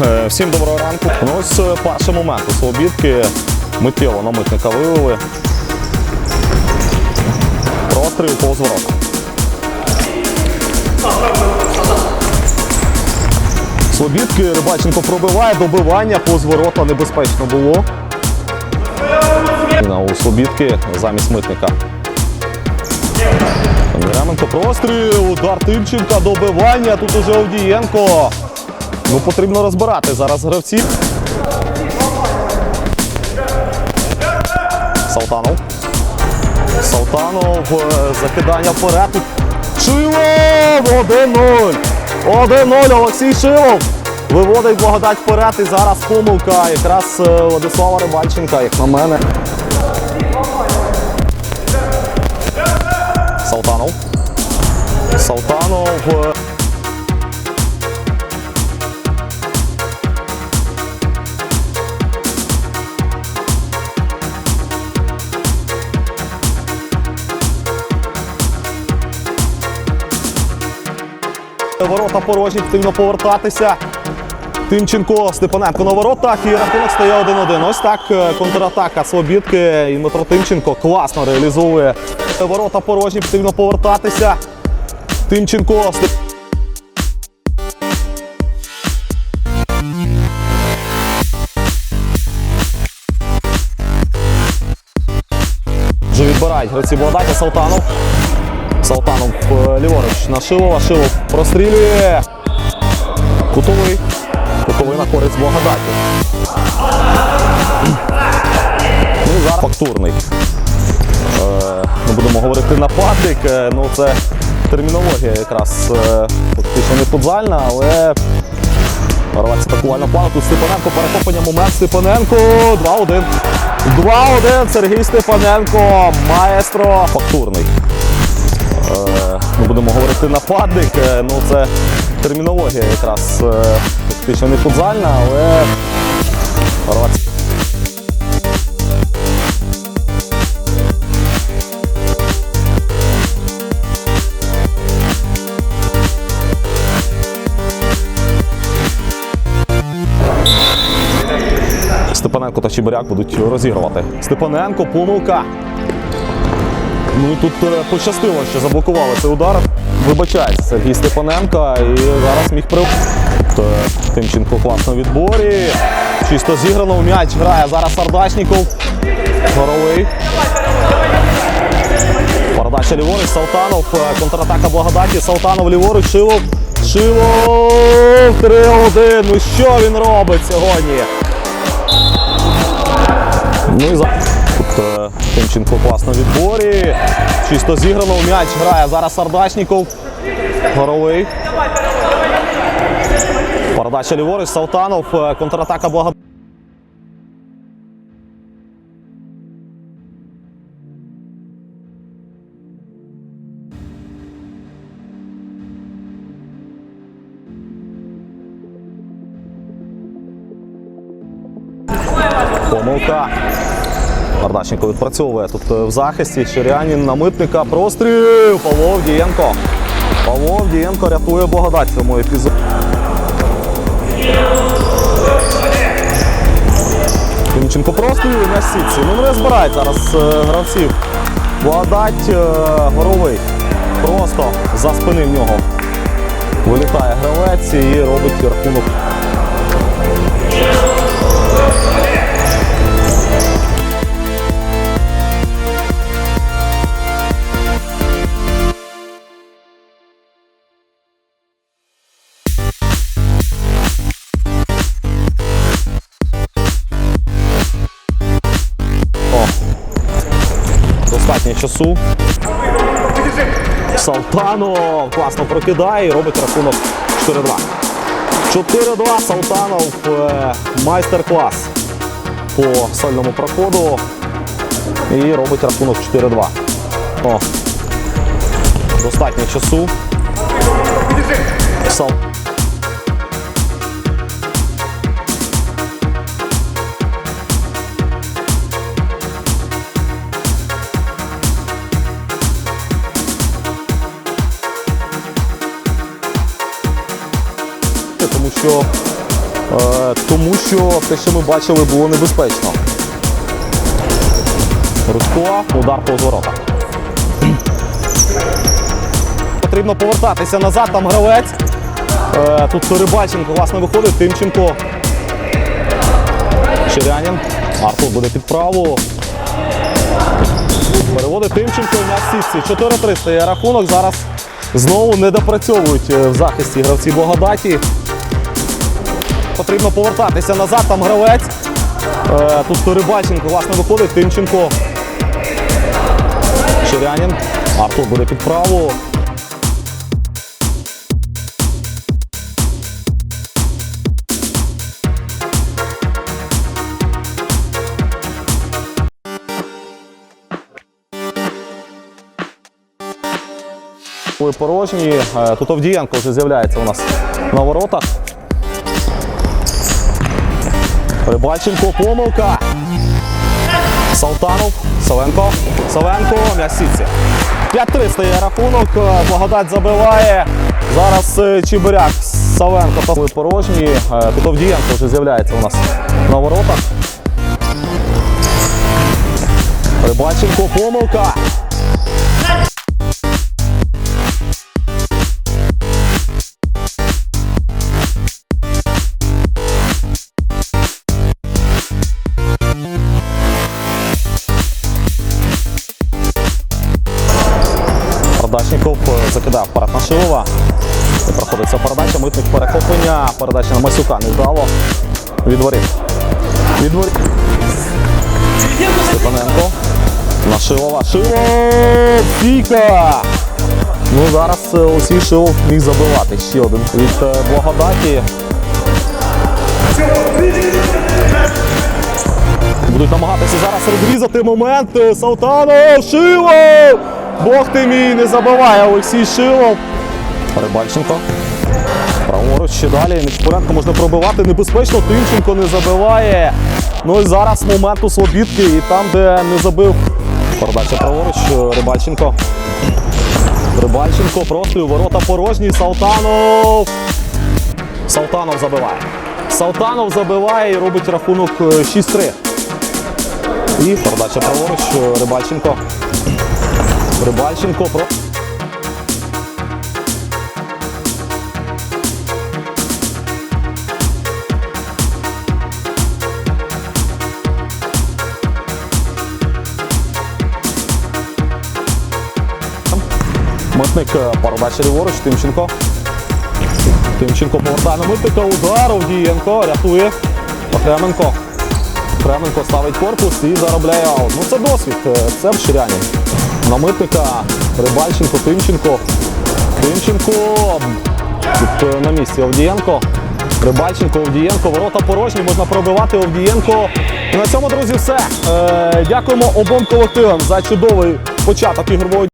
Е, всім доброго ранку. Ну ось е, перший момент Слобідки миттєво на митника вивели. Простріл повз ворота. Слобідки Рибаченко пробиває, добивання повз ворота небезпечно було. У Слобідки замість митника. Міраменко простріл, удар Тимченка, добивання. Тут уже Овдієнко. Ну, потрібно розбирати зараз гравців. Салтанов. Салтанов. е, Закидання вперед. Шилов! 1-0. 1-0. Олексій Шилов. Виводить благодать вперед. І зараз помилка. Якраз е, Владислава Рибальченка, як на мене. Салтанов. Салтанов. Ворота порожні, потрібно повертатися. Тимченко, Степаненко на воротах і рахунок стає 1-1. Ось так е, контратака Слобідки і Дмитро Тимченко класно реалізовує. Ворота порожні, потрібно повертатися. Тимченко. Степ- Вже відбирають гравці Благодаті. Салтанов. Салтанов е, ліворуч на Шилова. Шилов прострілює. Кутовий. Кутовий на користь Благодаті. Ну зараз фактурний. Е, Ми будемо говорити нападник. е, Ну це термінологія якраз фактично не футзальна, але Рвається атакувальна плана. Тут Степаненко, перехоплення момент. Степаненко 2-1. 2-1. Сергій Степаненко. Маестро. Фактурний. Е, Ми будемо говорити нападник. е, Ну це термінологія якраз е, фактично не футзальна, але Рвається. Степаненко та Чебиряк будуть розігрувати. Степаненко, помилка. Ну тут е, пощастило, що заблокували цей удар. Вибачається Сергій Степаненко і зараз міг при... Е, Тимченко класно відборі. Чисто зіграно м'яч грає зараз Сардачніков. Горовий. Передача ліворуч, Салтанов, е, контратака благодаті, Салтанов ліворуч, Шилов. Шилов 3-1. Ну що він робить сьогодні? Ну і за... Тимченко класно відборі. Чисто зіграно м'яч грає зараз Сардачніков. Горовий. Передача ліворуч, Салтанов, е, контратака благо. Помилка. Бардаченко відпрацьовує тут е, в захисті. Черянін на митника. Простріл. Павло Авдієнко. Павло Авдієнко рятує Благодать в цьому епізоді. Тимченко простріл на сітці. Ну не збирають зараз е, гравців. Благодать е, горовий. Просто за спини в нього. Вилітає гравець і робить рахунок часу. Салтанов класно прокидає і робить рахунок 4-2. 4-2 Салтанов е, майстер-клас по сольному проходу. І робить рахунок 4-2. О, достатньо часу. Сал... тому що те, що ми бачили, було небезпечно. Рудько, удар по воротах. Потрібно повертатися назад, там гравець. Е, Тут Рибальченко власне виходить, Тимченко. Черянін. Артур буде під праву. Переводить Тимченко на сітці. 4-3 стає рахунок. Зараз знову не допрацьовують е, в захисті гравці Благодаті. Потрібно повертатися назад, там гравець. Е, Тут Рибальченко власне виходить, Тимченко. Черянін. Артур буде під праву. Порожні. Е, Тут Овдієнко вже з'являється у нас на воротах. Рибальченко, помилка. Салтанов, Савенко, Савенко, м'ясіці. 5-3 стає рахунок, е, Благодать забиває. Зараз е, Чебиряк, Савенко та порожні. Е, Тут вже з'являється у нас на воротах. Рибальченко, помилка. Передача на Масюка не вдало. Відворіт. Відворіт. Степаненко. На Шилова. Шилов! Стійка! Ну зараз Олексій Шилов міг забивати. Ще один від е, Благодаті. Будуть намагатися зараз розрізати момент. Е, Салтанов! Шилов! Бог ти мій, не забиває Олексій Шилов. Рибальченко. Праворуч ще далі. Нечпоренко можна пробивати небезпечно. Тимченко не забиває. Ну і зараз момент у Слобідки. І там, де не забив. Передача праворуч. е, Рибальченко. Рибальченко, простріл, ворота порожні. Салтанов. Салтанов забиває. Салтанов забиває і робить рахунок е, 6-3. І передача праворуч. е, Рибальченко. Рибальченко. Про... Митник е, передача ліворуч. Тимченко. Тимченко повертає на митника. Удар. Овдієнко рятує. Охременко. Кременко ставить корпус і заробляє аут. Ну це досвід. Е, Це вширянин. На митника Рибальченко, Тимченко. Тимченко. Тут е, на місці Овдієнко. Рибальченко, Овдієнко. Ворота порожні, можна пробивати Овдієнко. І на цьому, друзі, все. Дякуємо обом колективам за чудовий початок ігрового